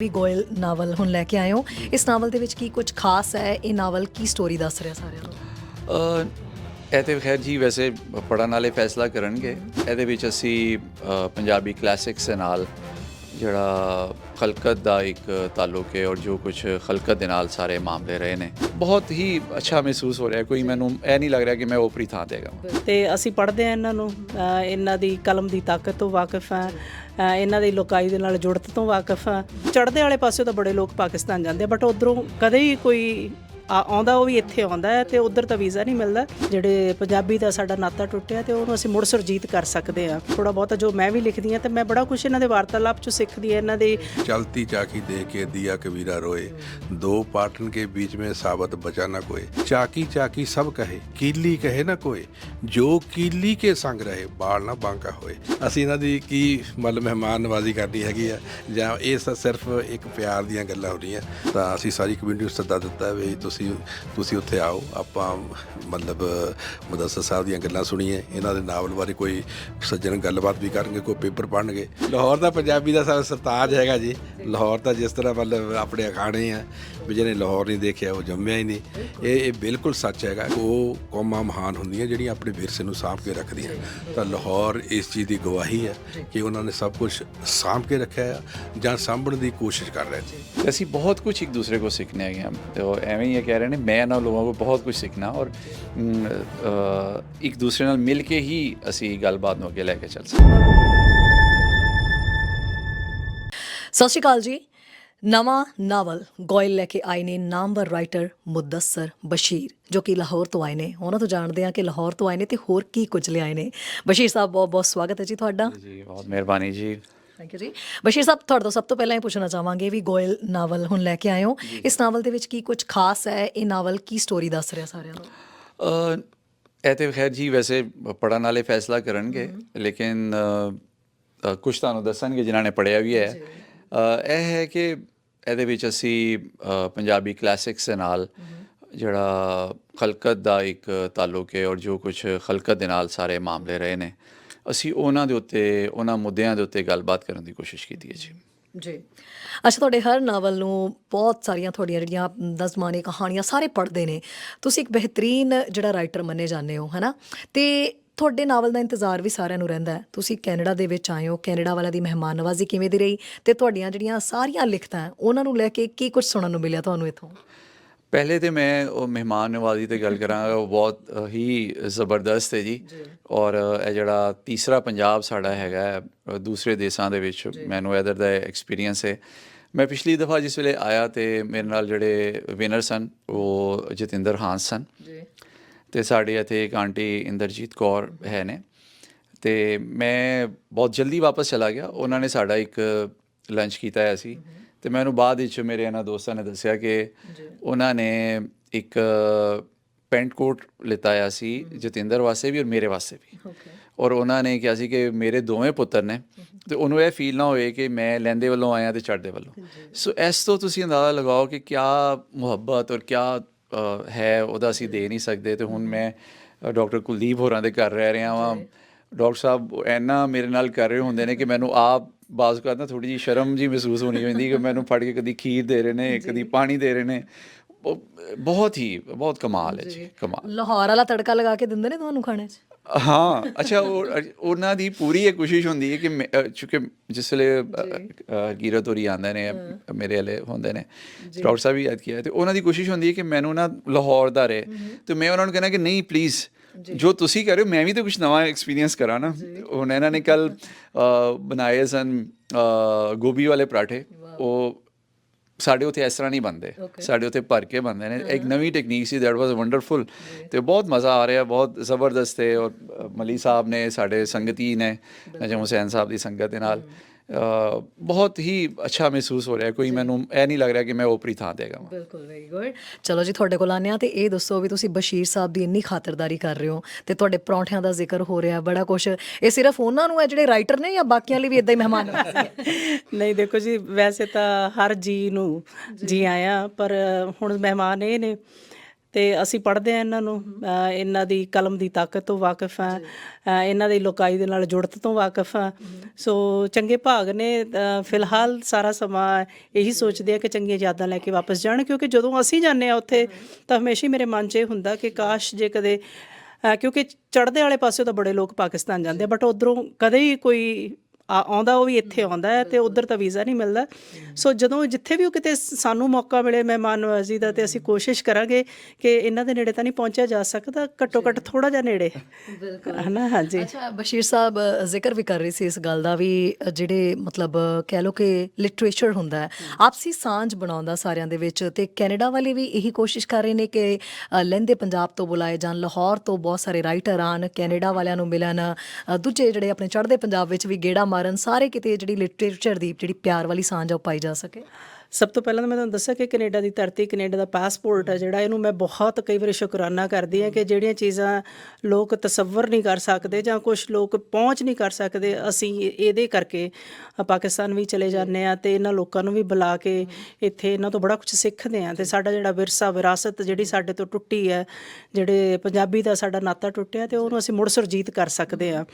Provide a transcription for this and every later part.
ਵੀ Goyal novel ਹੁਣ ਲੈ ਕੇ ਆਏ ਹੋ। ਇਸ ਨਾਵਲ ਦੇ ਵਿੱਚ ਕੀ ਕੁਝ ਖਾਸ ਹੈ? ਇਹ ਨਾਵਲ ਕੀ ਸਟੋਰੀ ਦੱਸ ਰਿਹਾ ਸਾਰਿਆਂ ਨੂੰ? ਇਹ ਤੇ ਖੈਰ ਜੀ ਵੈਸੇ ਪੜਨ ਵਾਲੇ ਫੈਸਲਾ ਕਰਨਗੇ। ਇਹਦੇ ਵਿੱਚ ਅਸੀਂ ਪੰਜਾਬੀ ਕਲਾਸਿਕਸ ਦੇ ਨਾਲ ਜਿਹੜਾ ਖਲਕਤ ਦਾ ਇੱਕ ਤਾਲੁਕ ਹੈ ਔਰ ਜੋ ਕੁਝ ਖਲਕਤ ਦੇ ਨਾਲ ਸਾਰੇ ਮਾਮਲੇ ਰਹੇ ਨੇ, ਬਹੁਤ ਹੀ ਅੱਛਾ ਮਹਿਸੂਸ ਹੋ ਰਿਹਾ ਕੋਈ ਮੈਨੂੰ ਇਹ ਨਹੀਂ ਲੱਗ ਰਿਹਾ ਕਿ ਮੈਂ ਉਪਰੀ ਥਾਂ ਤੇ ਹੈਗਾ। ਤੇ ਅਸੀਂ ਪੜ੍ਹਦੇ ਆ ਇਹਨਾਂ ਨੂੰ ਇਹਨਾਂ ਦੀ ਕਲਮ ਦੀ ਤਾਕਤ ਤੋਂ ਵਾਕਿਫ ਆ ਇਹਨਾਂ ਦੀ ਲੋਕਾਈ ਦੇ ਨਾਲ ਜੁੜਤ ਤੋਂ ਵਾਕਿਫ ਆ ਚੜ੍ਹਦੇ ਵਾਲੇ ਪਾਸੇ ਤਾਂ ਬੜੇ ਲੋਕ ਪਾਕਿਸਤਾਨ ਜਾਂਦੇ ਬਟ ਉਧਰੋਂ ਕਦੇ ਹੀ ਕੋਈ ਆ- ਆਉਂਦਾ ਉਹ ਵੀ ਇੱਥੇ ਆਉਂਦਾ ਹੈ ਤੇ ਉਧਰ ਤਾਂ ਵੀਜ਼ਾ ਨਹੀਂ ਮਿਲਦਾ ਜਿਹੜੇ ਪੰਜਾਬੀ ਦਾ ਸਾਡਾ ਨਾਤਾ ਟੁੱਟਿਆ ਤੇ ਉਹਨੂੰ ਅਸੀਂ ਮੁੜ ਸੁਰਜੀਤ ਕਰ ਸਕਦੇ ਆ ਥੋੜਾ ਬਹੁਤਾ ਜੋ ਮੈਂ ਵੀ ਲਿਖਦੀ ਆ ਤੇ ਮੈਂ ਬੜਾ ਕੁਝ ਇਹਨਾਂ ਦੇ ਵਾਰਤਾਲਾਪ ਚੋਂ ਸਿੱਖਦੀ ਆ ਇਹਨਾਂ ਦੇ चलती चाकी दे के दिया कबीरा रोए दो पाटन के बीच में साबत बचा न कोई चाकी चाकी सब कहे कीली कहे ना कोई ਜੋ ਕੀਲੀ ਕੇ ਸੰਗ ਰਹੇ ਬਾਲ ਨਾ ਬਾਂਕਾ ਹੋਏ ਅਸੀਂ ਇਹਨਾਂ ਦੀ ਕੀ ਮਤਲਬ ਮਹਿਮਾਨ ਨਵਾਜ਼ੀ ਕਰਨੀ ਹੈਗੀ ਆ ਜਾਂ ਇਹ ਸ- ਸਿਰਫ ਇੱਕ ਪਿਆਰ ਦੀਆਂ ਗੱਲਾਂ ਹੋ ਰਹੀਆਂ ਤਾਂ ਅਸੀਂ ਸਾਰੀ ਕਮਿਊਨਿਟੀ ਨੂੰ ਸੱਦਾ ਦਿੱਤਾ ਵੀ ਤੁਸੀਂ ਤੁਸੀਂ ਉੱਥੇ ਆਓ, ਆਪਾਂ ਮਤਲਬ, ਮੁਦੱਸਰ ਸਾਹਿਬ ਦੀਆਂ ਗੱਲਾਂ ਸੁਣੀਏ, ਇਹਨਾਂ ਦੇ ਨਾਵਲ ਬਾਰੇ ਕੋਈ ਸੱਜਣ ਗੱਲਬਾਤ ਵੀ ਕਰਨਗੇ, ਕੋਈ ਪੇਪਰ ਪੜ੍ਹਨਗੇ। ਲਾਹੌਰ ਦਾ ਪੰਜਾਬੀ ਦਾ ਸਰ ਸਰਤਾਜ ਹੈਗਾ ਜੀ। ਲਾਹੌਰ ਤਾਂ ਜਿਸ ਤਰ੍ਹਾਂ ਮਤਲਬ ਆਪਣੇ ਅਖਾਣੇ ਆ, ਵੀ ਜਿਹਨੇ ਲਾਹੌਰ ਨਹੀਂ ਦੇਖਿਆ, ਉਹ ਜੰਮਿਆ ਹੀ ਨਹੀਂ। ਇਹ ਇਹ ਬਿਲਕੁਲ ਸੱਚ ਹੈਗਾ ਉਹ ਕੌਮਾਂ ਮਹਾਨ ਹੁੰਦੀਆਂ, ਜਿਹੜੀਆਂ ਆਪਣੇ ਵਿਰਸੇ ਨੂੰ ਸਾਂਭ ਕੇ ਰੱਖਦੀਆਂ। ਤਾਂ ਲਾਹੌਰ ਇਸ ਚੀਜ਼ ਦੀ ਗਵਾਹੀ ਹੈ ਕਿ ਉਹਨਾਂ ਨੇ ਸਭ ਕੁਝ ਸਾਂਭ ਕੇ ਰੱਖਿਆ ਆ, ਜਾਂ ਸਾਂਭਣ ਦੀ ਕੋਸ਼ਿਸ਼ ਕਰ ਰਹੇ ਸੀ ਅਸੀਂ ਬਹੁਤ ਕੁਝ ਇੱਕ ਦੂਸਰੇ ਕੋ ਸਿੱਖਨੇ ਹੈਗੇ ਹਾਂ। ਤੇ ਉਹ ਐਵੇਂ ਹੀ ਇਹ ਕਹਿ ਰਹੇ ਨੇ ਮੈਂ ਨਾ ਲੋਕਾਂ ਕੋ ਬਹੁਤ ਕੁਝ ਸਿੱਖਣਾ ਔਰ ਇੱਕ ਦੂਸਰੇ ਨਾਲ ਮਿਲ ਕੇ ਹੀ ਅਸੀਂ ਗੱਲਬਾਤ ਨੂੰ ਅੱਗੇ ਲੈ ਕੇ ਚੱਲ ਸਕਦੇ ਸਤਿ ਸ਼੍ਰੀ ਅਕਾਲ ਜੀ। ਨਵਾਂ ਨਾਵਲ ਗੋਇਲ ਲੈ ਕੇ ਆਏ ਨੇ ਨਾਮਵਰ ਰਾਈਟਰ ਮੁਦੱਸਰ ਬਸ਼ੀਰ ਜੋ ਕਿ ਲਾਹੌਰ ਤੋਂ ਆਏ ਨੇ। ਉਹਨਾਂ ਤੋਂ ਜਾਣਦੇ ਹਾਂ ਕਿ ਲਾਹੌਰ ਤੋਂ ਆਏ ਨੇ ਤੇ ਹੋਰ ਕੀ ਕੁਝ ਲਿਆਏ ਨੇ। ਬਸ਼ੀਰ ਸਾਹਿਬ ਬਹੁਤ ਬਹੁਤ ਸਵਾਗਤ ਹੈ ਜੀ ਤੁਹਾਡਾ। ਜੀ ਬਹੁਤ ਮਿਹਰਬਾਨੀ ਜੀ। ਥੈਂਕ ਯੂ ਜੀ। ਬਸ਼ੀਰ ਸਾਹਿਬ ਤੁਹਾਡੇ ਤੋਂ ਸਭ ਤੋਂ ਪਹਿਲਾਂ ਇਹ ਪੁੱਛਣਾ ਚਾਹਾਂਗੇ ਵੀ ਗੋਇਲ ਨਾਵਲ ਹੁਣ ਲੈ ਕੇ ਆਏ ਹੋ। ਇਸ ਨਾਵਲ ਦੇ ਵਿੱਚ ਕੀ ਕੁਝ ਖਾਸ ਹੈ? ਇਹ ਨਾਵਲ ਕੀ ਸਟੋਰੀ ਦੱਸ ਰਿਹਾ ਸਾਰਿਆਂ ਨੂੰ? ਅ, ਇਹ ਤੇ ਖੈਰ ਜੀ ਵੈਸੇ ਪੜਨ ਵਾਲੇ ਫੈਸਲਾ ਕਰਨਗੇ ਲੇਕਿਨ ਕੁਝ ਤੁਹਾਨੂੰ ਦੱਸਣਗੇ ਜਿਨ੍ਹਾਂ ਨੇ ਪੜਿਆ ਵੀ ਹੈ। ਅ, ਇਹ ਹੈ ਕਿ ਇਹਦੇ ਵਿੱਚ ਅਸੀਂ ਪੰਜਾਬੀ ਕਲਾਸਿਕਸ ਦੇ ਨਾਲ ਜਿਹੜਾ ਖਲਕਤ ਦਾ ਇੱਕ ਤਾਲੁਕ ਹੈ ਔਰ ਜੋ ਕੁਝ ਖਲਕਤ ਦੇ ਨਾਲ ਸਾਰੇ ਮਾਮਲੇ ਰਹੇ ਨੇ। ਅਸੀਂ ਉਹਨਾਂ ਦੇ ਉੱਤੇ ਉਹਨਾਂ ਮੁੱਦਿਆਂ ਦੇ ਉੱਤੇ ਗੱਲਬਾਤ ਕਰਨ ਦੀ ਕੋਸ਼ਿਸ਼ ਕੀਤੀ ਹੈ ਜੀ। ਜੀ। ਅੱਛਾ ਤੁਹਾਡੇ ਹਰ ਨਾਵਲ ਨੂੰ ਬਹੁਤ ਸਾਰੀਆਂ ਤੁਹਾਡੀਆਂ ਜਿਹੜੀਆਂ ਦਸਮਾਨੀ ਕਹਾਣੀਆਂ ਸਾਰੇ ਪੜ੍ਹਦੇ ਨੇ। ਤੁਸੀਂ ਇੱਕ ਬਿਹਤਰੀਨ ਜਿਹੜਾ ਰਾਈਟਰ ਮੰਨੇ ਜਾਂਦੇ ਹੋ ਹੈਨਾ? ਤੇ ਤੁਹਾਡੇ ਨਾਵਲ ਦਾ ਇੰਤਜ਼ਾਰ ਵੀ ਸਾਰਿਆਂ ਨੂੰ ਰਹਿੰਦਾ ਹੈ। ਤੁਸੀਂ ਕੈਨੇਡਾ ਦੇ ਵਿੱਚ ਆਏ ਹੋ ਕੈਨੇਡਾ ਵਾਲਿਆਂ ਦੀ ਮਹਿਮਾਨ ਨਵਾਜ਼ੀ ਕਿਵੇਂ ਦੀ ਰਹੀ? ਤੇ ਤੁਹਾਡੀਆਂ ਜਿਹੜੀਆਂ ਸਾਰੀਆਂ ਲਿਖਤਾਂ ਉਹਨਾਂ ਨੂੰ ਲੈ ਕੇ ਕੀ ਕੁਝ ਸੁਣਨ ਨੂੰ ਮਿਲਿਆ ਤੁਹਾਨੂੰ ਇੱਥੋਂ? ਪਹਿਲੇ ਤੇ ਮੈਂ ਉਹ ਮਹਿਮਾਨ ਨਵਾਜ਼ੀ ਤੇ ਗੱਲ ਕਰਾਂਗਾ ਉਹ ਬਹੁਤ ਹੀ ਜ਼ਬਰਦਸਤ ਹੈ ਜੀ। ਔਰ ਇਹ ਜਿਹੜਾ ਤੀਸਰਾ ਪੰਜਾਬ ਸਾਡਾ ਹੈਗਾ ਹੈ, ਦੂਸਰੇ ਦੇਸ਼ਾਂ ਦੇ ਵਿੱਚ ਮੈਨੂੰ ਇਧਰ ਦਾ ਐਕਸਪੀਰੀਅੰਸ ਹੈ। ਮੈਂ ਪਿਛਲੀ ਦਫਾ ਜਿਸ ਵੇਲੇ ਆਇਆ ਤੇ ਮੇਰੇ ਨਾਲ ਜਿਹੜੇ ਵਿਨਰ ਸਨ ਉਹ ਜਤਿੰਦਰ ਹਾਂਸ ਸਨ। ਜੀ। ਤੇ ਸਾਡੇ ਇੱਥੇ ਇੱਕ ਆਂਟੀ ਇੰਦਰਜੀਤ ਕੌਰ ਹੈ ਨੇ। ਤੇ ਮੈਂ ਬਹੁਤ ਜਲਦੀ ਵਾਪਸ ਚਲਾ ਗਿਆ। ਉਹਨਾਂ ਨੇ ਸਾਡਾ ਇੱਕ ਲੰਚ ਕੀਤਾ ਹੋਇਆ ਸੀ। ਤੇ ਮੈਨੂੰ ਬਾਅਦ ਵਿੱਚ ਮੇਰੇ ਇਹਨਾਂ ਦੋਸਤਾਂ ਨੇ ਦੱਸਿਆ ਕਿ ਉਹਨਾਂ ਨੇ ਇੱਕ ਪੈਂਟ ਕੋਟ ਲਿੱਤਾ ਹੋਇਆ ਸੀ ਜਤਿੰਦਰ ਵਾਸਤੇ ਵੀ ਔਰ ਮੇਰੇ ਵਾਸਤੇ ਵੀ। ਔਰ ਉਹਨਾਂ ਨੇ ਕਿਹਾ ਸੀ ਕਿ ਮੇਰੇ ਦੋਵੇਂ ਪੁੱਤਰ ਨੇ ਤੇ ਉਹਨੂੰ ਇਹ ਫੀਲ ਨਾ ਹੋਏ ਕਿ ਮੈਂ ਲੈਂਦੇ ਵੱਲੋਂ ਆਇਆ ਤੇ ਚੜ੍ਹਦੇ ਵੱਲੋਂ। ਸੋ ਇਸ ਤੋਂ ਤੁਸੀਂ ਅੰਦਾਜ਼ਾ ਲਗਾਓ ਕਿ ਕਿਆ ਮੁਹੱਬਤ ਔਰ ਕਿਆ ਅ, ਹੈ ਉਹਦਾ ਅਸੀਂ ਦੇ ਨਹੀਂ ਸਕਦੇ ਤੇ ਹੁਣ ਮੈਂ ਡਾਕਟਰ ਕੁਲਦੀਪ ਹੋਰਾਂ ਦੇ ਘਰ ਰਹਿ ਰਿਹਾ ਵਾਂ। ਡਾਕਟਰ ਸਾਹਿਬ ਐਨਾ ਮੇਰੇ ਨਾਲ ਕਰ ਰਹੇ ਹੁੰਦੇ ਨੇ ਕਿ ਮੈਨੂੰ ਆਪ ਬਾਜ਼ ਕਰਦਾ ਥੋੜੀ ਜੀ ਸ਼ਰਮ ਜੀ ਮਹਿਸੂਸ ਹੋਣੀ ਹੁੰਦੀ ਕਿ ਮੈਨੂੰ ਫੜ ਕੇ ਕਦੀ ਖੀਰ ਦੇ ਰਹੇ ਨੇ ਕਦੀ ਪਾਣੀ ਦੇ ਰਹੇ ਨੇ। ਬਹੁਤ ਹੀ ਬਹੁਤ ਕਮਾਲ ਹੈ ਜੀ ਕਮਾਲ। ਲਾਹੌਰ ਵਾਲਾ ਤੜਕਾ ਲਗਾ ਕੇ ਦਿੰਦੇ ਨੇ ਤੁਹਾਨੂੰ ਖਾਣੇ 'ਚ? ਹਾਂ ਅੱਛਾ ਉਹ ਉਹਨਾਂ ਦੀ ਪੂਰੀ ਇਹ ਕੋਸ਼ਿਸ਼ ਹੁੰਦੀ ਹੈ ਕਿ ਚੂੰਕਿ ਜਿਸ ਵੇਲੇ ਗੀਰਤ ਹੋਰੀ ਆਉਂਦੇ ਨੇ ਮੇਰੇ ਵਾਲੇ ਹੁੰਦੇ ਨੇ ਡਾਕਟਰ ਸਾਹਿਬ ਵੀ ਯਾਦ ਕੀਤਾ ਤੇ ਉਹਨਾਂ ਦੀ ਕੋਸ਼ਿਸ਼ ਹੁੰਦੀ ਹੈ ਕਿ ਮੈਨੂੰ ਨਾ ਲਾਹੌਰ ਦਾ ਰਹੇ। ਤੇ ਮੈਂ ਉਹਨਾਂ ਨੂੰ ਕਹਿੰਦਾ ਕਿ ਨਹੀਂ ਪਲੀਜ਼ ਜੋ। ਤੁਸੀਂ ਕਰ ਰਹੇ ਹੋ ਮੈਂ ਵੀ ਤਾਂ ਕੁਝ ਨਵਾਂ ਐਕਸਪੀਰੀਅੰਸ ਕਰਾਂ ਨਾ। ਹੁਣ ਇਹਨਾਂ ਨੇ ਕੱਲ ਬਣਾਏ ਸਨ ਗੋਭੀ ਵਾਲੇ ਪਰਾਠੇ। ਉਹ ਸਾਡੇ ਉੱਥੇ ਇਸ ਤਰ੍ਹਾਂ ਨਹੀਂ ਬਣਦੇ। ਸਾਡੇ ਉੱਥੇ ਭਰ ਕੇ ਬਣਦੇ ਨੇ। ਇੱਕ ਨਵੀਂ ਟੈਕਨੀਕ ਸੀ ਦੈਟ ਵਾਸ ਵੰਡਰਫੁਲ ਤੇ ਬਹੁਤ ਮਜ਼ਾ ਆ ਰਿਹਾ ਬਹੁਤ ਜ਼ਬਰਦਸਤ ਹੈ ਔਰ ਮਲੀ ਸਾਹਿਬ ਨੇ ਸਾਡੇ ਸੰਗਤੀ ਨੇ ਨਜਮ ਹੁਸੈਨ ਸਾਹਿਬ ਦੀ ਸੰਗਤ ਦੇ ਨਾਲ। ਬਹੁਤ ਹੀ ਅੱਛਾ ਮਹਿਸੂਸ ਹੋ ਰਿਹਾ ਕੋਈ ਮੈਨੂੰ ਇਹ ਨਹੀਂ ਲੱਗ ਰਿਹਾ ਕਿ ਮੈਂ ਓਪਰੀ ਥਾਂ ਤੇ ਹੈਗਾ ਵਾਂ। ਬਿਲਕੁਲ ਵੈਰੀ ਗੁੱਡ ਚਲੋ ਜੀ ਤੁਹਾਡੇ ਕੋਲ ਆਨੇ ਆ ਤੇ ਇਹ ਦੱਸੋ ਵੀ ਤੁਸੀਂ ਬਸ਼ੀਰ ਸਾਹਿਬ ਦੀ ਇੰਨੀ ਖਾਤਰਦਾਰੀ ਕਰ ਰਹੇ ਹੋ ਤੇ ਤੁਹਾਡੇ ਪਰੌਂਠਿਆਂ ਦਾ ਜ਼ਿਕਰ ਹੋ ਰਿਹਾ ਬੜਾ ਕੁਝ ਇਹ ਸਿਰਫ ਉਹਨਾਂ ਨੂੰ ਹੈ ਜਿਹੜੇ ਰਾਈਟਰ ਨੇ ਜਾਂ ਬਾਕੀਆਂ ਲਈ ਵੀ ਇਦਾਂ ਹੀ ਮਹਿਮਾਨ ਨਹੀਂ ਦੇਖੋ ਜੀ ਵੈਸੇ ਤਾਂ ਹਰ ਜੀ ਨੂੰ ਜੀ ਆਇਆ ਪਰ ਹੁਣ ਮਹਿਮਾਨ ਇਹ ਨੇ ਤੇ ਅਸੀਂ ਪੜ੍ਹਦੇ ਆ ਇਹਨਾਂ ਨੂੰ ਇਹਨਾਂ ਦੀ ਕਲਮ ਦੀ ਤਾਕਤ ਤੋਂ ਵਾਕਿਫ ਆ ਇਹਨਾਂ ਦੀ ਲੋਕਾਈ ਦੇ ਨਾਲ ਜੁੜਤ ਤੋਂ ਵਾਕਿਫ ਆ ਸੋ ਚੰਗੇ ਭਾਗ ਨੇ ਫਿਲਹਾਲ ਸਾਰਾ ਸਮਾਂ ਇਹੀ ਸੋਚਦੇ ਆ ਕਿ ਚੰਗੀਆਂ ਯਾਦਾਂ ਲੈ ਕੇ ਵਾਪਸ ਜਾਣ ਕਿਉਂਕਿ ਜਦੋਂ ਅਸੀਂ ਜਾਂਦੇ ਆ ਉੱਥੇ ਤਾਂ ਹਮੇਸ਼ਾ ਹੀ ਮੇਰੇ ਮਨ 'ਚ ਇਹ ਹੁੰਦਾ ਕਿ ਕਾਸ਼ ਜੇ ਕਦੇ ਕਿਉਂਕਿ ਚੜ੍ਹਦੇ ਵਾਲੇ ਪਾਸੇ ਤਾਂ ਬੜੇ ਲੋਕ ਪਾਕਿਸਤਾਨ ਜਾਂਦੇ ਆ ਬਟ ਉਧਰੋਂ ਕਦੇ ਹੀ ਕੋਈ ਆ- ਆਉਂਦਾ ਉਹ ਵੀ ਇੱਥੇ ਆਉਂਦਾ ਹੈ ਤੇ ਉਧਰ ਤਾਂ ਵੀਜ਼ਾ ਨਹੀਂ ਮਿਲਦਾ। ਸੋ ਜਦੋਂ ਜਿੱਥੇ ਵੀ ਉਹ ਕਿਤੇ ਸਾਨੂੰ ਮੌਕਾ ਮਿਲੇ ਮਹਿਮਾਨ ਨਵਾਜ਼ੀ ਦਾ ਤੇ ਅਸੀਂ ਕੋਸ਼ਿਸ਼ ਕਰਾਂਗੇ ਕਿ ਇਹਨਾਂ ਦੇ ਨੇੜੇ ਤਾਂ ਨਹੀਂ ਪਹੁੰਚਿਆ ਜਾ ਸਕਦਾ ਘੱਟੋ ਘੱਟ ਥੋੜਾ ਜਿਹਾ ਨੇੜੇ। ਬਿਲਕੁਲ। ਹਨਾ? ਹਾਂਜੀ। ਅੱਛਾ ਬਸ਼ੀਰ ਸਾਹਿਬ ਅ, ਜ਼ਿਕਰ ਵੀ ਕਰ ਰਹੀ ਸੀ ਇਸ ਗੱਲ ਦਾ ਵੀ ਅ, ਜਿਹੜੇ ਮਤਲਬ ਅ, ਕਹਿ ਲੋ ਕਿ ਲਿਟਰੇਚਰ ਹੁੰਦਾ ਹੈ। ਆਪਸੀ ਸਾਂਝ ਬਣਾਉਂਦਾ ਸਾਰਿਆਂ ਦੇ ਵਿੱਚ ਤੇ ਕੈਨੇਡਾ ਵਾਲੇ ਵੀ ਇਹੀ ਕੋਸ਼ਿਸ਼ ਕਰ ਰਹੇ ਨੇ ਕਿ ਅ, ਲਹਿੰਦੇ ਪੰਜਾਬ ਤੋਂ ਬੁਲਾਏ ਜਾਣ ਲਾਹੌਰ ਤੋਂ ਬਹੁਤ ਸਾਰੇ ਰਾਈਟਰ ਆਣ ਕੈਨੇਡਾ ਵਾਲਿਆਂ ਨੂੰ ਮਿਲਣ ਅ, ਦੂਜੇ ਜਿਹੜੇ ਆਪਣੇ ਚੜ੍ਹਦੇ ਪੰਜਾਬ ਵਿੱਚ ਵੀ ਗੇੜਾ ਮਾਰਨ, ਸਾਰੇ ਕਿਤੇ ਜਿਹੜੀ ਲਿਟਰੇਚਰ ਦੀ ਜਿਹੜੀ ਪਿਆਰ ਵਾਲੀ ਸਾਂਝ ਆ ਉਹ ਪਾਈ ਜਾ ਸਕੇ? ਸਭ ਤੋਂ ਪਹਿਲਾਂ ਤਾਂ ਮੈਂ ਤੁਹਾਨੂੰ ਦੱਸਿਆ ਕਿ ਕੈਨੇਡਾ ਦੀ ਧਰਤੀ, ਕੈਨੇਡਾ ਦਾ ਪਾਸਪੋਰਟ ਹੈ ਜਿਹੜਾ, ਇਹਨੂੰ ਮੈਂ ਬਹੁਤ ਕਈ ਵਾਰੀ ਸ਼ੁਕਰਾਨਾ ਕਰਦੀ ਹਾਂ ਕਿ ਜਿਹੜੀਆਂ ਚੀਜ਼ਾਂ ਲੋਕ ਤਸੱਵਰ ਨਹੀਂ ਕਰ ਸਕਦੇ ਜਾਂ ਕੁਝ ਲੋਕ ਪਹੁੰਚ ਨਹੀਂ ਕਰ ਸਕਦੇ, ਅਸੀਂ ਇਹਦੇ ਕਰਕੇ ਪਾਕਿਸਤਾਨ ਵੀ ਚਲੇ ਜਾਂਦੇ ਆ ਤੇ ਇਹਨਾਂ ਲੋਕਾਂ ਨੂੰ ਵੀ ਬੁਲਾ ਕੇ ਇੱਥੇ ਇਹਨਾਂ ਤੋਂ ਬੜਾ ਕੁਝ ਸਿੱਖਦੇ ਆ ਤੇ ਸਾਡਾ ਜਿਹੜਾ ਵਿਰਸਾ, ਵਿਰਾਸਤ ਜਿਹੜੀ ਸਾਡੇ ਤੋਂ ਟੁੱਟੀ ਹੈ, ਜਿਹੜੇ ਪੰਜਾਬੀ ਦਾ ਸਾਡਾ ਨਾਤਾ ਟੁੱਟਿਆ ਤੇ ਉਹਨੂੰ ਅਸੀਂ ਮੁੜ ਸੁਰਜੀਤ ਕਰ ਸਕਦੇ ਆ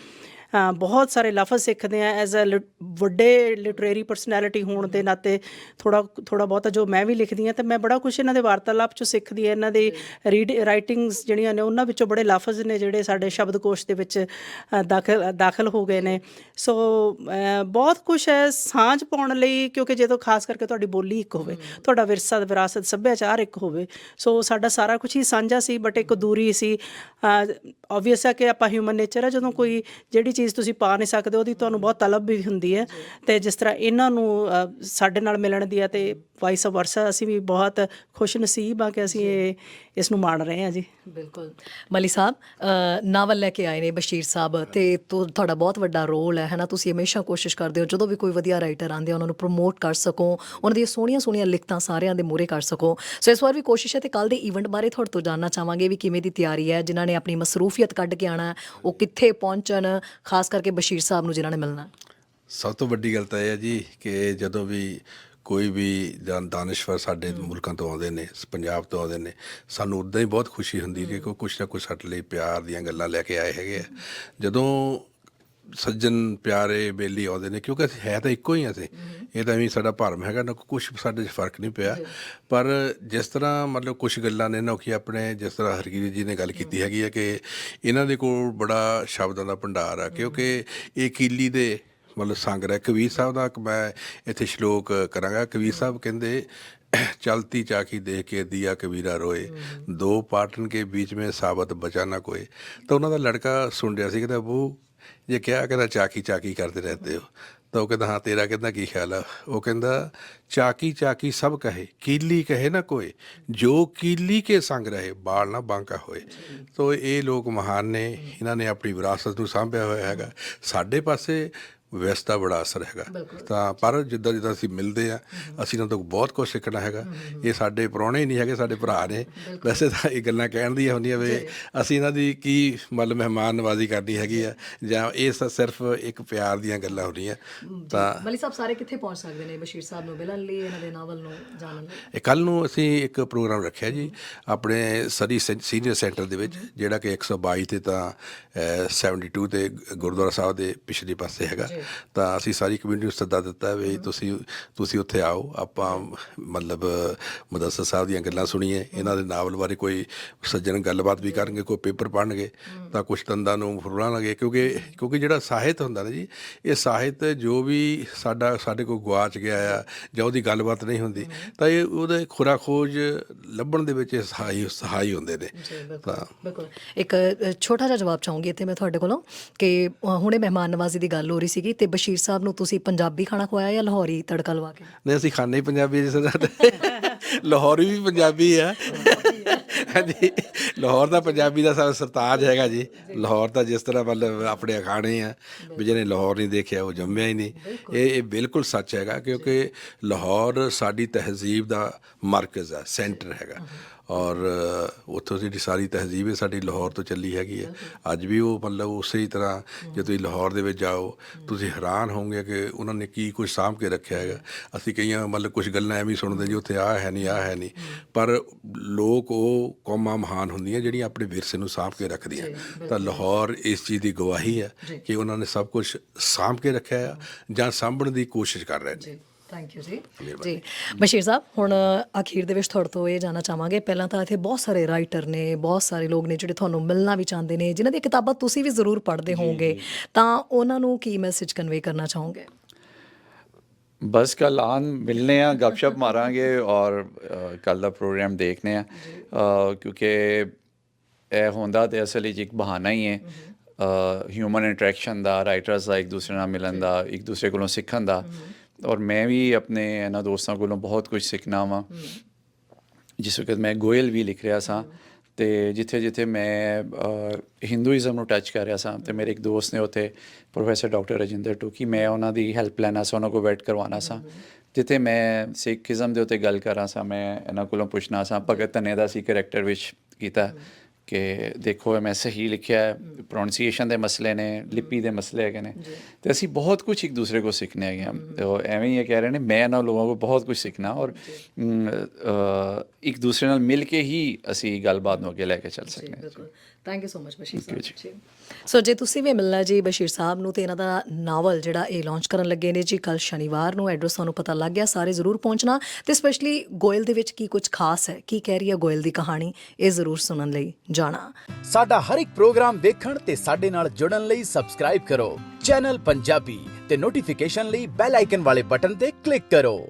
ਬਹੁਤ ਸਾਰੇ ਲਫ਼ਜ਼ ਸਿੱਖਦੇ ਆ ਐਜ਼ ਅ ਵੱਡੇ ਲਿਟਰੇਰੀ ਪਰਸਨੈਲਿਟੀ ਹੋਣ ਦੇ ਨਾਤੇ ਥੋੜਾ ਥੋੜਾ ਬਹੁਤਾ ਜੋ ਮੈਂ ਵੀ ਲਿਖਦੀ ਆ ਤੇ ਮੈਂ ਬੜਾ ਕੁਝ ਇਹਨਾਂ ਦੇ ਵਾਰਤਾਲਾਪ ਚੋਂ ਸਿੱਖਦੀ ਆ ਇਹਨਾਂ ਦੀ ਰੀਡ ਰਾਈਟਿੰਗਸ ਜਿਹੜੀਆਂ ਨੇ ਉਹਨਾਂ ਵਿੱਚੋਂ ਬੜੇ ਲਫ਼ਜ਼ ਨੇ ਜਿਹੜੇ ਸਾਡੇ ਸ਼ਬਦਕੋਸ਼ ਦੇ ਵਿੱਚ ਦਾਖਲ ਦਾਖਲ ਹੋ ਗਏ ਨੇ। ਸੋ ਬਹੁਤ ਕੁਝ ਹੈ ਸਾਂਝ ਪਾਉਣ ਲਈ ਕਿਉਂਕਿ ਜਦੋਂ ਖਾਸ ਕਰਕੇ ਤੁਹਾਡੀ ਬੋਲੀ ਇੱਕ ਹੋਵੇ ਤੁਹਾਡਾ ਵਿਰਸਾ ਵਿਰਾਸਤ ਸੱਭਿਆਚਾਰ ਇੱਕ ਹੋਵੇ ਸੋ ਸਾਡਾ ਸਾਰਾ ਕੁਝ ਹੀ ਸਾਂਝਾ ਸੀ ਬਟ ਇੱਕ ਦੂਰੀ ਸੀ। ਆਬਵੀਅਸ ਹੈ ਕਿ ਆਪਾਂ ਹਿਊਮਨ ਨੇਚਰ ਹੈ ਜਦੋਂ ਕੋਈ ਜਿਹੜੀ ਚੀਜ਼ ਚੀਜ਼ ਤੁਸੀਂ ਪਾ ਨਹੀਂ ਸਕਦੇ, ਉਹਦੀ ਤੁਹਾਨੂੰ ਬਹੁਤ ਤਲਬ ਵੀ ਹੁੰਦੀ ਹੈ ਤੇ ਜਿਸ ਤਰ੍ਹਾਂ ਇਹਨਾਂ ਨੂੰ ਸਾਡੇ ਨਾਲ ਮਿਲਣ ਦੀ ਹੈ ਤੇ ਵਾਈਸ ਵਰਸਾ ਅਸੀਂ ਵੀ ਬਹੁਤ ਖੁਸ਼ ਨਸੀਬ ਆ ਕਿ ਅਸੀਂ ਇਹ ਇਸ ਨੂੰ ਮਾਣ ਰਹੇ ਹਾਂ ਜੀ। ਬਿਲਕੁਲ। ਮਲੀ ਸਾਹਿਬ ਨਾਵਲ ਲੈ ਕੇ ਆਏ ਨੇ ਬਸ਼ੀਰ ਸਾਹਿਬ ਤੇ ਤੁਹਾਡਾ ਬਹੁਤ ਵੱਡਾ ਰੋਲ ਹੈ ਹੈਨਾ? ਤੁਸੀਂ ਹਮੇਸ਼ਾ ਕੋਸ਼ਿਸ਼ ਕਰਦੇ ਹੋ ਜਦੋਂ ਵੀ ਕੋਈ ਵਧੀਆ ਰਾਈਟਰ ਆਉਂਦੇ ਆ ਉਹਨਾਂ ਨੂੰ ਪ੍ਰਮੋਟ ਕਰ ਸਕੋ ਉਹਨਾਂ ਦੀਆਂ ਸੋਹਣੀਆਂ ਸੋਹਣੀਆਂ ਲਿਖਤਾਂ ਸਾਰਿਆਂ ਦੇ ਮੂਹਰੇ ਕਰ ਸਕੋ। ਸੋ ਇਸ ਵਾਰ ਵੀ ਕੋਸ਼ਿਸ਼ ਹੈ ਤੇ ਕੱਲ ਦੇ ਇਵੈਂਟ ਬਾਰੇ ਤੁਹਾਡੇ ਤੋਂ ਜਾਨਣਾ ਚਾਹਾਂਗੇ ਵੀ ਕਿਵੇਂ ਦੀ ਤਿਆਰੀ ਹੈ ਜਿਨ੍ਹਾਂ ਨੇ ਆਪਣੀ ਮਸਰੂਫੀਅਤ ਕੱਢ ਕੇ ਆਣਾ ਉਹ ਕਿੱਥੇ ਪਹੁੰਚਣ ਖਾਸ ਕਰਕੇ ਬਸ਼ੀਰ ਸਾਹਿਬ ਨੂੰ ਜਿਨ੍ਹਾਂ ਨੇ ਮਿਲਣਾ। ਸਭ ਤੋਂ ਵੱਡੀ ਗੱਲ ਤਾਂ ਇਹ ਹੈ ਜੀ ਕਿ ਜਦੋਂ ਵੀ ਕੋਈ ਵੀ ਜਾਂ ਦਾਨਿਸ਼ਵਰ ਸਾਡੇ ਮੁਲਕਾਂ ਤੋਂ ਆਉਂਦੇ ਨੇ ਸ- ਪੰਜਾਬ ਤੋਂ ਆਉਂਦੇ ਨੇ ਸਾਨੂੰ ਉਦਾਂ ਹੀ ਬਹੁਤ ਖੁਸ਼ੀ ਹੁੰਦੀ ਹੈ। ਕਿ ਕੋਈ ਕੁਛ ਨਾ ਕੁਛ ਸਾਡੇ ਲਈ ਪਿਆਰ ਦੀਆਂ ਗੱਲਾਂ ਲੈ ਕੇ ਆਏ ਹੈਗੇ ਆ। ਜਦੋਂ ਸੱਜਣ ਪਿਆਰੇ ਬੇਲੀ ਆਉਂਦੇ ਨੇ ਕਿਉਂਕਿ ਅਸੀਂ ਹੈ ਤਾਂ ਇੱਕੋ ਹੀ ਆ ਅਸੀਂ ਇਹ ਤਾਂ ਵੀ ਸਾਡਾ ਭਰਮ ਹੈਗਾ ਨਾ ਕੁਝ ਸਾਡੇ 'ਚ ਫ਼ਰਕ ਨਹੀਂ ਪਿਆ। ਪਰ ਜਿਸ ਤਰ੍ਹਾਂ ਮਤਲਬ ਕੁਝ ਗੱਲਾਂ ਨੇ ਨਾ ਕਿ ਆਪਣੇ ਜਿਸ ਤਰ੍ਹਾਂ ਹਰਗੀਤ ਜੀ ਨੇ ਗੱਲ ਕੀਤੀ ਹੈਗੀ ਹੈ ਕਿ ਇਹਨਾਂ ਦੇ ਕੋਲ ਬੜਾ ਸ਼ਬਦਾਂ ਦਾ ਭੰਡਾਰ ਆ ਕਿਉਂਕਿ ਇਹ ਕੀਲੀ ਦੇ ਮਤਲਬ ਸੰਗ ਰਿਹਾ ਕਬੀਰ ਸਾਹਿਬ ਦਾ ਇੱਕ ਮੈਂ ਇੱਥੇ ਸ਼ਲੋਕ ਕਰਾਂਗਾ ਕਬੀਰ ਸਾਹਿਬ ਕਹਿੰਦੇ ਚਲਤੀ ਚਾਕੀ ਦੇਖ ਕੇ ਦੀਆ ਕਬੀਰਾ ਰੋਏ ਦੋ ਪਾਟਨ ਕੇ बीच में ਸਾਬਤ ਬਚਾ ਨਾ ਕੋਏ ਤਾਂ ਉਹਨਾਂ ਦਾ ਲੜਕਾ ਸੁਣ ਰਿਹਾ ਸੀ ਕਹਿੰਦਾ ਉਹ ਇਹ ਕਿਹਾ ਕਹਿੰਦਾ ਚਾਕੀ ਚਾਕੀ ਕਰਦੇ ਰਹਤੇ ਹੋ ਤਾਂ ਉਹ ਕਹਿੰਦਾ ਹਾਂ ਤੇਰਾ ਕਹਿੰਦਾ ਕੀ ਖਿਆਲ ਆ ਉਹ ਕਹਿੰਦਾ ਚਾਕੀ ਚਾਕੀ ਸਭ ਕਹੇ ਕੀਲੀ ਕਹੇ ਨਾ ਕੋਏ ਜੋ ਕੀਲੀ ਕੇ ਸੰਗ ਰਹੇ ਬਾਲ ਨਾ ਬਾਂਕਾ ਹੋਏ ਤੋ ਇਹ ਲੋਕ ਮਹਾਨ ਨੇ ਇਹਨਾਂ ਨੇ ਆਪਣੀ ਵਿਰਾਸਤ ਨੂੰ ਸਾਂਭਿਆ ਹੋਇਆ ਹੈਗਾ ਸਾਡੇ ਪਾਸੇ ਵੈਸਟ ਦਾ ਬੜਾ ਅਸਰ ਹੈਗਾ। ਤਾਂ ਪਰ ਜਿੱਦਾਂ ਜਿੱਦਾਂ ਅਸੀਂ ਮਿਲਦੇ ਆ ਅਸੀਂ ਇਹਨਾਂ ਤੋਂ ਬਹੁਤ ਕੁਝ ਸਿੱਖਣਾ ਹੈਗਾ। ਇਹ ਸਾਡੇ ਪ੍ਰਾਹੁਣੇ ਹੀ ਨਹੀਂ ਹੈਗੇ ਸਾਡੇ ਭਰਾ ਨੇ। ਵੈਸੇ ਤਾਂ ਇਹ ਗੱਲਾਂ ਕਹਿਣ ਦੀਆਂ ਹੁੰਦੀਆਂ ਵੀ ਅਸੀਂ ਇਹਨਾਂ ਦੀ ਕੀ ਮਤਲਬ ਮਹਿਮਾਨ ਨਵਾਜ਼ੀ ਕਰਨੀ ਹੈਗੀ ਆ ਜਾਂ ਇਹ ਸਿਰਫ ਇੱਕ ਪਿਆਰ ਦੀਆਂ ਗੱਲਾਂ ਹੁੰਦੀਆਂ। ਤਾਂ ਮਲੀ ਸਾਹਿਬ ਸਾਰੇ ਕਿੱਥੇ ਪਹੁੰਚ ਸਕਦੇ ਨੇ ਬਸ਼ੀਰ ਸਾਹਿਬ ਨੂੰ ਮਿਲਣ ਲਈ ਇਹਨਾਂ ਦੇ ਨਾਵਲ ਨੂੰ ਜਾਣਨ ਲਈ? ਇਹ ਕੱਲ ਨੂੰ ਅਸੀਂ ਇੱਕ ਪ੍ਰੋਗਰਾਮ ਰੱਖਿਆ ਜੀ ਆਪਣੇ ਸਰੀ ਸੀਨੀਅਰ ਸੈਂਟਰ ਦੇ ਵਿੱਚ ਜਿਹੜਾ ਕਿ 122 ਤੇ ਤਾਂ ਅਹ, 72 ਤੇ ਗੁਰਦੁਆਰਾ ਸਾਹਿਬ ਦੇ ਪਿਛਲੇ ਪਾਸੇ ਹੈਗਾ। ਤਾਂ ਅਸੀਂ ਸਾਰੀ ਕਮਿਊਨਿਟੀ ਨੂੰ ਸੱਦਾ ਦਿੱਤਾ ਹੈ ਵੀ ਤੁਸੀਂ ਤੁਸੀਂ ਉੱਥੇ ਆਓ ਆਪਾਂ ਮਤਲਬ ਮੁਦੱਸਰ ਸਾਹਿਬ ਦੀਆਂ ਗੱਲਾਂ ਸੁਣੀਏ ਇਹਨਾਂ ਦੇ ਨਾਵਲ ਬਾਰੇ ਕੋਈ ਸੱਜਣ ਗੱਲਬਾਤ ਵੀ ਕਰਨਗੇ ਕੋਈ ਪੇਪਰ ਪੜ੍ਹਨਗੇ ਤਾਂ ਕੁਛ ਤੰਦਾਂ ਨੂੰ ਫੁਰਲਾਣਗੇ ਕਿਉਂਕਿ ਕਿਉਂਕਿ ਜਿਹੜਾ ਸਾਹਿਤ ਹੁੰਦਾ ਨਾ ਜੀ ਇਹ ਸਾਹਿਤ ਜੋ ਵੀ ਸਾਡਾ ਸਾਡੇ ਕੋਲ ਗਵਾਚ ਗਿਆ ਆ ਜਾਂ ਉਹਦੀ ਗੱਲਬਾਤ ਨਹੀਂ ਹੁੰਦੀ ਤਾਂ ਇਹ ਉਹਦੇ ਖੁਰਾ ਖੋਜ ਲੱਭਣ ਦੇ ਵਿੱਚ ਇਹ ਸਹਾਈ ਸਹਾਈ ਹੁੰਦੇ ਨੇ। ਤਾਂ ਬਿਲਕੁਲ। ਇੱਕ ਛੋਟਾ ਜਿਹਾ ਜਵਾਬ ਚਾਹੂੰਗੀ ਇੱਥੇ ਮੈਂ ਤੁਹਾਡੇ ਕੋਲੋਂ ਕਿ ਹੁਣੇ ਮਹਿਮਾਨ ਨਵਾਜ਼ੀ ਦੀ ਗੱਲ ਹੋ ਰਹੀ ਸੀਗੀ ਤੇ ਬਸ਼ੀਰ ਸਾਹਿਬ ਨੂੰ ਤੁਸੀਂ ਪੰਜਾਬੀ ਖਾਣਾ ਖਵਾਇਆ ਜਾਂ ਲਾਹੌਰੀ ਤੜਕਾ ਲਵਾ ਕੇ? ਨਹੀਂ ਅਸੀਂ ਖਾਣੇ ਹੀ ਪੰਜਾਬੀ ਜਿਸ ਲਾਹੌਰੀ ਵੀ ਪੰਜਾਬੀ ਆ। ਹਾਂਜੀ ਲਾਹੌਰ ਦਾ ਪੰਜਾਬੀ ਦਾ ਸਰ ਸਰਤਾਜ ਹੈਗਾ ਜੀ। ਲਾਹੌਰ ਦਾ ਜਿਸ ਤਰ੍ਹਾਂ ਮਤਲਬ ਆਪਣੇ ਅਖਾਣੇ ਆ ਵੀ ਜਿਹਨੇ ਲਾਹੌਰ ਨਹੀਂ ਦੇਖਿਆ ਉਹ ਜੰਮਿਆ ਹੀ ਨਹੀਂ। ਇਹ ਇਹ ਬਿਲਕੁਲ ਸੱਚ ਹੈਗਾ ਕਿਉਂਕਿ ਲਾਹੌਰ ਸਾਡੀ ਤਹਿਜ਼ੀਬ ਦਾ ਮਰਕਜ਼ ਆ ਸੈਂਟਰ ਹੈਗਾ। ਔਰ ਉੱਥੋਂ ਜਿਹੜੀ ਸਾਰੀ ਤਹਿਜ਼ੀਬ ਹੈ ਸਾਡੀ ਲਾਹੌਰ ਤੋਂ ਚੱਲੀ ਹੈਗੀ ਹੈ। ਅੱਜ ਵੀ ਉਹ ਮਤਲਬ ਉਸੇ ਹੀ ਤਰ੍ਹਾਂ ਜੇ ਤੁਸੀਂ ਲਾਹੌਰ ਦੇ ਵਿੱਚ ਜਾਓ ਤੁਸੀਂ ਹੈਰਾਨ ਹੋਵੋਗੇ ਕਿ ਉਹਨਾਂ ਨੇ ਕੀ ਕੁਝ ਸਾਂਭ ਕੇ ਰੱਖਿਆ ਹੈਗਾ। ਅਸੀਂ ਕਈਆਂ ਮਤਲਬ ਕੁਝ ਗੱਲਾਂ ਐਵੇਂ ਹੀ ਸੁਣਦੇ ਜੀ ਉੱਥੇ ਆਹ ਹੈ ਨਹੀਂ ਆਹ ਹੈ ਨਹੀਂ। ਪਰ ਲੋਕ ਉਹ ਕੌਮਾਂ ਮਹਾਨ ਹੁੰਦੀਆਂ ਜਿਹੜੀਆਂ ਆਪਣੇ ਵਿਰਸੇ ਨੂੰ ਸਾਂਭ ਕੇ ਰੱਖਦੀਆਂ। ਤਾਂ ਲਾਹੌਰ ਇਸ ਚੀਜ਼ ਦੀ ਗਵਾਹੀ ਹੈ ਕਿ ਉਹਨਾਂ ਨੇ ਸਭ ਕੁਝ ਸਾਂਭ ਕੇ ਰੱਖਿਆ ਆ ਜਾਂ ਸਾਂਭਣ ਦੀ ਕੋਸ਼ਿਸ਼ ਕਰ ਰਹੇ ਨੇ। ਥੈਂਕ ਯੂ ਜੀ। ਜੀ ਬਸ਼ੀਰ ਸਾਹਿਬ ਹੁਣ ਅਖੀਰ ਦੇ ਵਿੱਚ ਤੁਹਾਡੇ ਤੋਂ ਇਹ ਜਾਨਣਾ ਚਾਹਾਂਗੇ। ਪਹਿਲਾਂ ਤਾਂ ਇੱਥੇ ਬਹੁਤ ਸਾਰੇ ਰਾਈਟਰ ਨੇ ਬਹੁਤ ਸਾਰੇ ਲੋਕ ਨੇ ਜਿਹੜੇ ਤੁਹਾਨੂੰ ਮਿਲਣਾ ਵੀ ਚਾਹੁੰਦੇ ਨੇ ਜਿਨ੍ਹਾਂ ਦੀਆਂ ਕਿਤਾਬਾਂ ਤੁਸੀਂ ਵੀ ਜ਼ਰੂਰ ਪੜ੍ਹਦੇ ਹੋਵੋਗੇ। ਤਾਂ ਉਹਨਾਂ ਨੂੰ ਕੀ ਮੈਸੇਜ ਕਨਵੇ ਕਰਨਾ ਚਾਹੋਗੇ? ਬਸ ਕੱਲ ਆਨ ਮਿਲਨੇ ਆ ਗੱਪਸ਼ਪ ਮਾਰਾਂਗੇ ਔਰ ਕੱਲ ਦਾ ਪ੍ਰੋਗਰਾਮ ਦੇਖਨੇ ਆ। ਕਿਉਂਕਿ ਇਹ ਹੁੰਦਾ ਤੇ ਅਸਲ ਵਿੱਚ ਇੱਕ ਬਹਾਨਾ ਹੀ ਹੈ। ਹਿਊਮਨ ਇੰਟਰੈਕਸ਼ਨ ਦਾ ਰਾਈਟਰਸ ਦਾ ਇੱਕ ਦੂਸਰੇ ਨਾਲ ਮਿਲਣ ਦਾ ਇੱਕ ਦੂਸਰੇ ਕੋਲੋਂ ਸਿੱਖਣ ਦਾ। ਔਰ ਮੈਂ ਵੀ ਆਪਣੇ ਇਹਨਾਂ ਦੋਸਤਾਂ ਕੋਲੋਂ ਬਹੁਤ ਕੁਝ ਸਿੱਖਣਾ ਵਾਂ ਜਿਸ ਵਕਤ ਮੈਂ ਗੋਇਲ ਵੀ ਲਿਖ ਰਿਹਾ ਸਾਂ ਤੇ ਜਿੱਥੇ ਜਿੱਥੇ ਮੈਂ ਹਿੰਦੂਇਜ਼ਮ ਨੂੰ ਟੱਚ ਕਰ ਰਿਹਾ ਸਾਂ ਤੇ ਮੇਰੇ ਇੱਕ ਦੋਸਤ ਨੇ ਉੱਥੇ ਪ੍ਰੋਫੈਸਰ ਡਾਕਟਰ ਰਜਿੰਦਰ ਟੋਕੀ ਮੈਂ ਉਹਨਾਂ ਦੀ ਹੈਲਪ ਲੈਣਾ ਸਾਂ ਉਹਨਾਂ ਕੋਲ ਵੈਟ ਕਰਵਾਉਣਾ ਸਾਂ ਜਿੱਥੇ ਮੈਂ ਸਿੱਖੀਜ਼ਮ ਦੇ ਉੱਤੇ ਗੱਲ ਕਰਾਂ ਸਾਂ ਮੈਂ ਇਹਨਾਂ ਕੋਲੋਂ ਪੁੱਛਣਾ ਸਾਂ ਭਗਤ ਧੰਨੇ ਦਾ ਸੀ ਕਰੈਕਟਰ ਵਿੱਚ ਕੀਤਾ ਕਿ ਦੇਖੋ ਮੈਂ ਸਹੀ ਲਿਖਿਆ ਹੈ ਪ੍ਰੋਨਾਂਸੀਏਸ਼ਨ ਦੇ ਮਸਲੇ ਨੇ ਲਿਪੀ ਦੇ ਮਸਲੇ ਹੈਗੇ ਨੇ। ਤੇ ਅਸੀਂ ਬਹੁਤ ਕੁਝ ਇੱਕ ਦੂਸਰੇ ਕੋਲ ਸਿੱਖਨੇ ਹੈਗੇ ਹਾਂ। ਤੇ ਉਹ ਐਵੇਂ ਹੀ ਇਹ ਕਹਿ ਰਹੇ ਨੇ ਮੈਂ ਇਹਨਾਂ ਲੋਕਾਂ ਕੋਲ ਬਹੁਤ ਕੁਝ ਸਿੱਖਣਾ ਔਰ ਇੱਕ ਦੂਸਰੇ ਨਾਲ ਮਿਲ ਕੇ ਹੀ ਅਸੀਂ ਗੱਲਬਾਤ ਨੂੰ ਅੱਗੇ ਲੈ ਕੇ ਚੱਲ ਸਕਦੇ ਹਾਂ। ਬਿਲਕੁਲ। Thank you so much Bashir Thank you Sahib ji ਸੋ ਜੇ ਤੁਸੀਂ ਵੀ ਮਿਲਣਾ ਜੀ ਬਸ਼ੀਰ ਸਾਹਿਬ ਨੂੰ ਤੇ ਇਹਨਾਂ ਦਾ ਨਾਵਲ ਜਿਹੜਾ ਇਹ ਲਾਂਚ ਕਰਨ ਲੱਗੇ ਨੇ ਜੀ ਕੱਲ ਸ਼ਨੀਵਾਰ ਨੂੰ ਐਡਰੈਸ ਤੁਹਾਨੂੰ ਪਤਾ ਲੱਗ ਗਿਆ ਸਾਰੇ ਜ਼ਰੂਰ ਪਹੁੰਚਣਾ। ਤੇ ਸਪੈਸ਼ਲੀ ਗੋਇਲ ਦੇ ਵਿੱਚ ਕੀ ਕੁਝ ਖਾਸ ਹੈ ਕੀ ਕਹਿ ਰਹੀ ਹੈ ਗੋਇਲ ਦੀ ਕਹਾਣੀ ਇਹ ਜ਼ਰੂਰ ਸੁਣਨ ਲਈ ਜਾਣਾ। ਸਾਡਾ ਹਰ ਇੱਕ ਪ੍ਰੋਗਰਾਮ ਦੇਖਣ ਤੇ ਸਾਡੇ ਨਾਲ ਜੁੜਨ ਲਈ ਸਬਸਕ੍ਰਾਈਬ ਕਰੋ। ਚੈਨਲ ਪੰਜਾਬੀ ਤੇ ਨੋਟੀਫਿਕੇਸ਼ਨ ਲਈ ਬੈਲ ਆਈਕਨ ਵਾਲੇ ਬਟਨ ਤੇ ਕਲਿੱਕ ਕਰੋ।